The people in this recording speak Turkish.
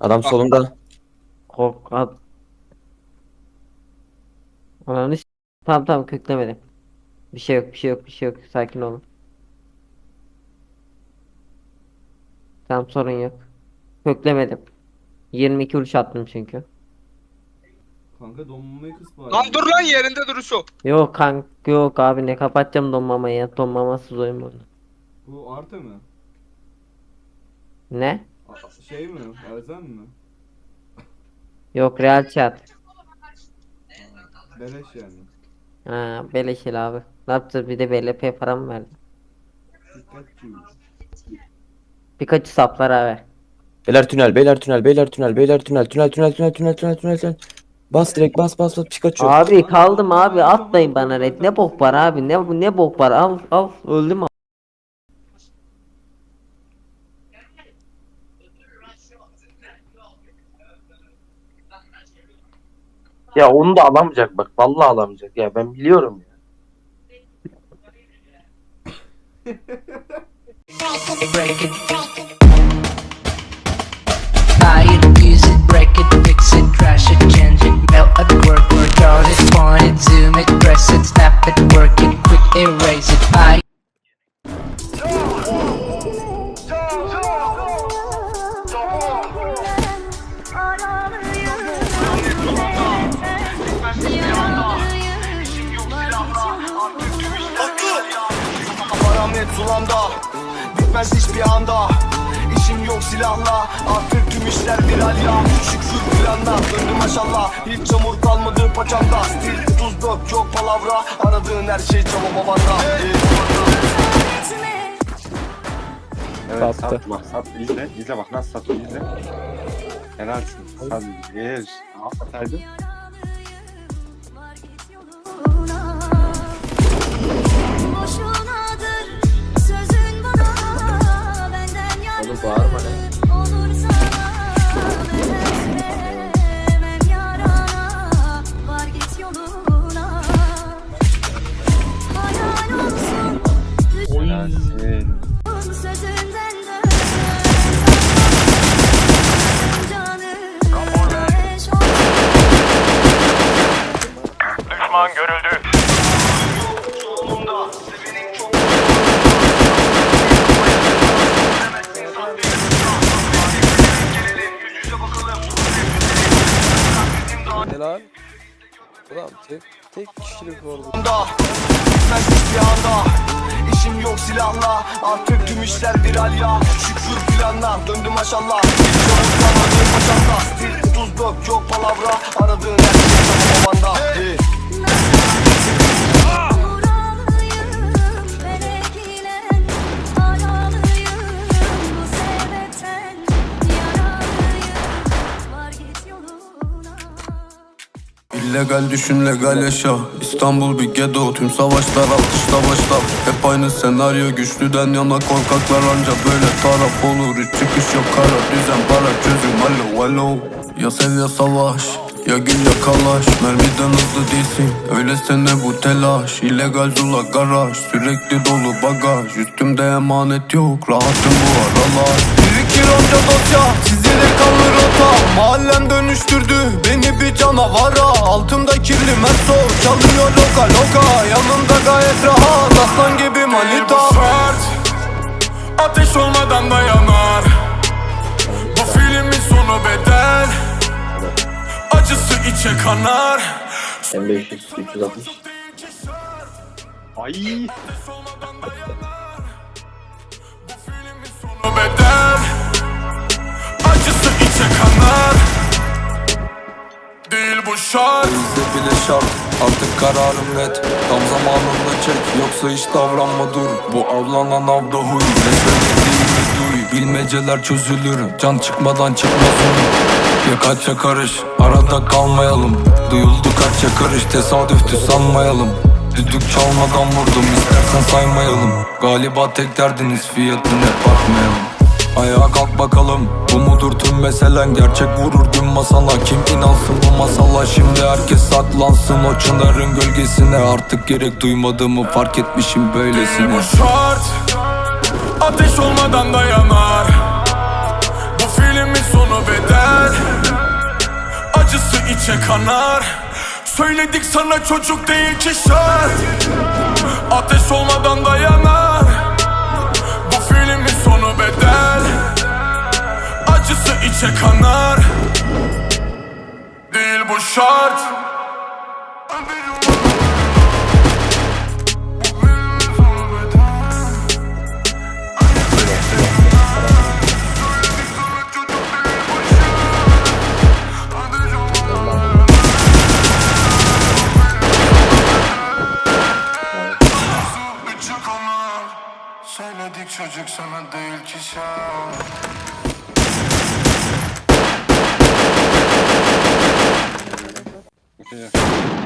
Adam solunda. Kork at. Ananı s- Tamam tamam köklemedim. Bir şey yok bir şey yok bir şey yok sakin olun. Tamam sorun yok. Köklemedim. 22 vuruş attım çünkü. Kanka donmamayı kıs bari. Lan dur lan yerinde dur şu. Yok kank yok abi ne kapatacağım donmamayı ya donmaması oyun bunu. Bu artı mı? Ne? Şey mi? Elzem mi? Yok real chat. Beleş yani. Ha beleşil abi. Ne yapacağız bir de BLP para mı verdi? Dikkatçi. Birkaç saplar abi. Beyler tünel, beyler tünel, beyler tünel, beyler tünel, tünel, tünel, tünel, tünel, tünel, tünel, tünel. Bas direkt bas bas bas Pikachu. Abi kaldım abi atmayın bana red. Ne bok var abi ne ne bok var al al öldüm abi. Ya onu da alamayacak bak. Vallahi alamayacak. Ya ben biliyorum ya. break Param net sulamda Bitmez hiçbir anda İşim yok silahla Artık tüm işler viral ya Şükür planda Döndüm maşallah Hiç çamur kalmadı paçamda Stil tuz dök yok palavra Aradığın her şey çaba babanda Evet satma. Sat izle. İzle bak nasıl satıyor izle. Helalsin. Sat Yes. Ataydın. Bağırma ne? sana Helal. Ulan tek, tek kişilik oldu. da Bitmez hiçbir anda İşim yok silahla Artık tüm işler viral ya Şükür planla Döndüm maşallah kalmadı paçamda Stil tuz dök yok palavra Aradığın her şey çaba babanda Hey. İllegal düşün legal yaşa. İstanbul bir ghetto Tüm savaşlar alkışla başla Hep aynı senaryo güçlüden yana korkaklar anca böyle taraf olur. Hiç çıkış yok kara düzen para çözüm. Alo alo. Ya sev ya savaş ya gül ya kalaş. Mermiden hızlı değilsin Öylesene bu telaş. İllegal zula garaj Sürekli dolu bagaj. Üstümde emanet yok Rahatım bu aralar Onca dosya Çizilir kanlı rota. Mahallem dönüştürdü Beni bir canavara. Altımda kirli meso Çalıyor loka loka. Yanımda gayet rahat Aslan gibi manita. Ateş olmadan dayanar. Bu filmin sonu bedel Acısı içe kanar. M500, 360. Ay. Şart. Bizde bile şart. Artık kararım net. Tam zamanında çek. Yoksa hiç davranma dur. Bu avlanan avda huy. Resmedildiğimi duy. Bilmeceler çözülür. Can çıkmadan çıkmaz huy Ya kaç ya karış. Arada kalmayalım. Duyuldu kaç ya karış Tesadüftü sanmayalım. Düdük çalmadan vurdum. İstersen saymayalım. Galiba tek derdiniz fiyatına bakmayalım Ayağa kalk bakalım. Bu mudur tüm meselen? Gerçek vurur gün masala. Kim inansın bu masala? Şimdi herkes saklansın. O çınarın gölgesine. Artık gerek duymadığımı fark etmişim böylesine. Bu şart Ateş olmadan dayanar. Bu film filmin sonu bedel. Acısı içe kanar. Söyledik sana çocuk değil ki şart. Ateş olmadan dayanar. Bu içe kanar Değil bu şart. Söyledik çocuk sana değil ki şart Yeah.